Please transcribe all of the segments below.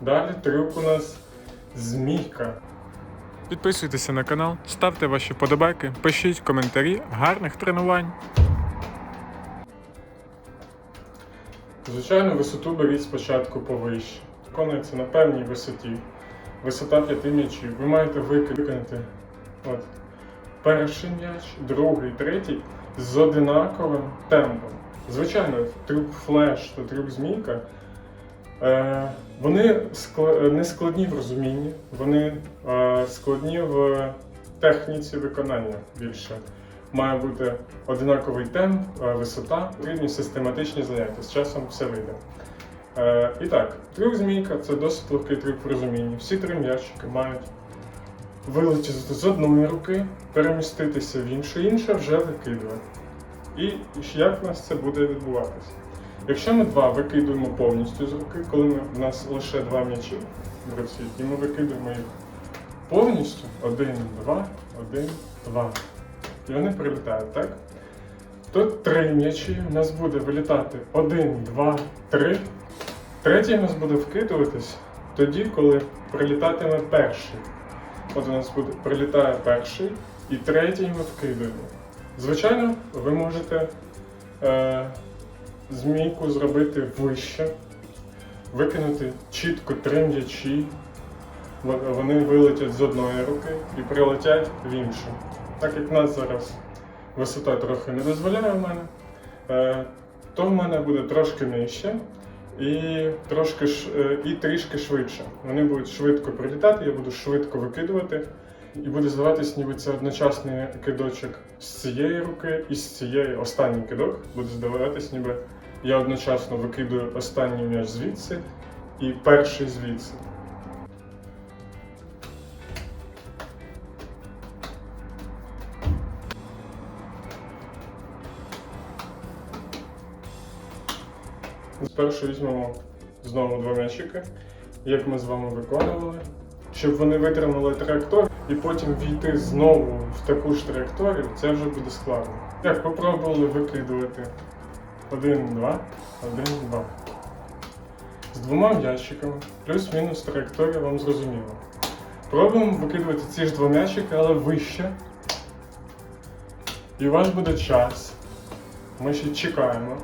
Далі трюк у нас змійка. Підписуйтеся на канал, ставте ваші подобайки, пишіть коментарі, гарних тренувань. Звичайно, висоту беріть спочатку повище. Виконується на певній висоті. Висота п'яти м'ячів. Ви маєте виконати от, перший м'яч, другий, третій з одинаковим темпом. Звичайно, трюк флеш та трюк змійка. Е, вони не складні в розумінні, вони е, складні в техніці виконання більше. Має бути одинаковий темп, е, висота, потрібні систематичні заняття. З часом все вийде. І так, трюк змійка це досить легкий трюк в розумінні. Всі три м'ячики мають вилетіти з одної руки, переміститися в іншу, інша вже викидує. І як в нас це буде відбуватися? Якщо ми два викидуємо повністю з руки, коли ми, в нас лише два м'ячі в руці, і ми викидуємо їх повністю один, два, один, два. І вони прилітають, так? Тут три м'ячі, у нас буде вилітати один, два, три. Третій у нас буде вкидуватись тоді, коли прилітатиме перший. От у нас буде прилітає перший, і третій ми вкидуємо. Звичайно, ви можете е, змійку зробити вище, викинути чітко три м'ячі. Вони вилетять з одної руки і прилетять в іншу. Так як нас зараз висота трохи не дозволяє в мене, е, то в мене буде трошки нижче і, трошки, е, і трішки швидше. Вони будуть швидко прилітати, я буду швидко викидувати. І буде здаватись, ніби це одночасний кидочок з цієї руки і з цієї останній кидок. Буде здаватись, ніби я одночасно викидую останній м'яч звідси і перший звідси. Спершу візьмемо знову два м'ячики, як ми з вами виконували, щоб вони витримали траєкторію і потім війти знову в таку ж траєкторію, це вже буде складно. Так, попробували викидувати. Один, два, один, два. З двома м'ячиками, плюс-мінус траєкторія вам зрозуміла. Пробуємо викидувати ці ж два м'ячики, але вище. І у вас буде час. Ми ще чекаємо.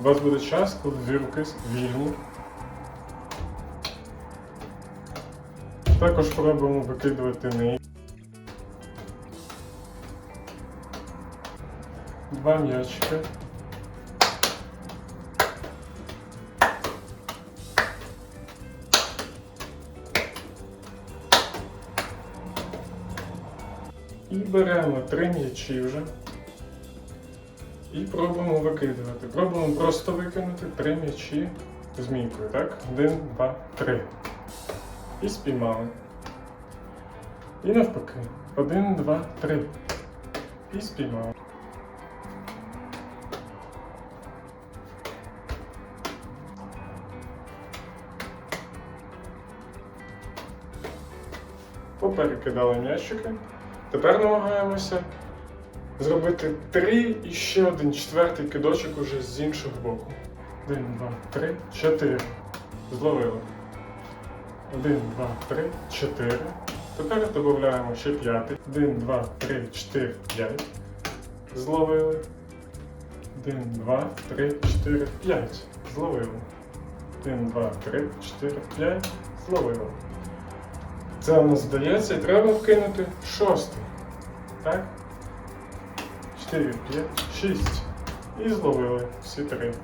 У вас буде час, коли дві руки вільні. Також пробуємо викидувати неї. Два м'ячики. І беремо три м'ячі вже. І пробуємо викидувати. Пробуємо просто викинути три м'ячі змійкою, так? Один, два, три. І спіймали. І навпаки. Один, два, три. І спіймали. Поперекидали м'ячики. Тепер намагаємося зробити три і ще один четвертий кидочок уже з іншого боку. Один, два, три, чотири. Зловили. Один, два, три, чотири. Тепер додаємо ще п'ятий. Один, два, три, чотири, п'ять. Зловили. Один, два, три, чотири, п'ять. Зловили. Один, два, три, чотири, п'ять. Зловили. Це у нас здається і треба вкинути шостий. Так? 4, 5, 6. І зловили всі три.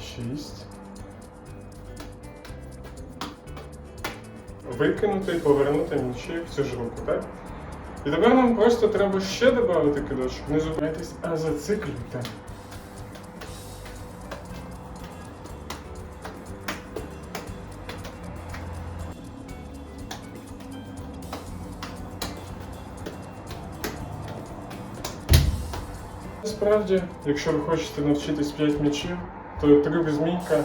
Шість. Викинути і повернути м'ячі в цю ж руку, так? І тепер нам просто треба ще додати кидочок. Не зупиняйтесь, а зациклюйте. Насправді, якщо ви хочете навчитись 5 м'ячів, то трюк змійка,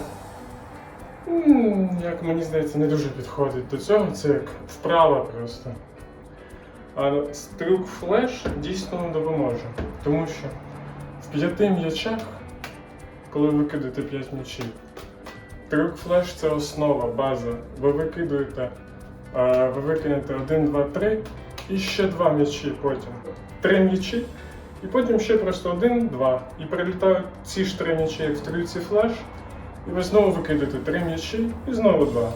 як мені здається, не дуже підходить до цього. Це як вправа просто. А трюк флеш дійсно не допоможе. Тому що в п'яти м'ячах, коли ви кидаєте 5 м'ячів, трюк флеш це основа, база. Ви викидуєте, ви викинете 1, 2, 3 і ще два м'ячі потім. Три м'ячі, і потім ще просто один, два. І прилітають ці ж три м'ячі, як в трюці флеш, і ви знову викидаєте три м'ячі і знову два.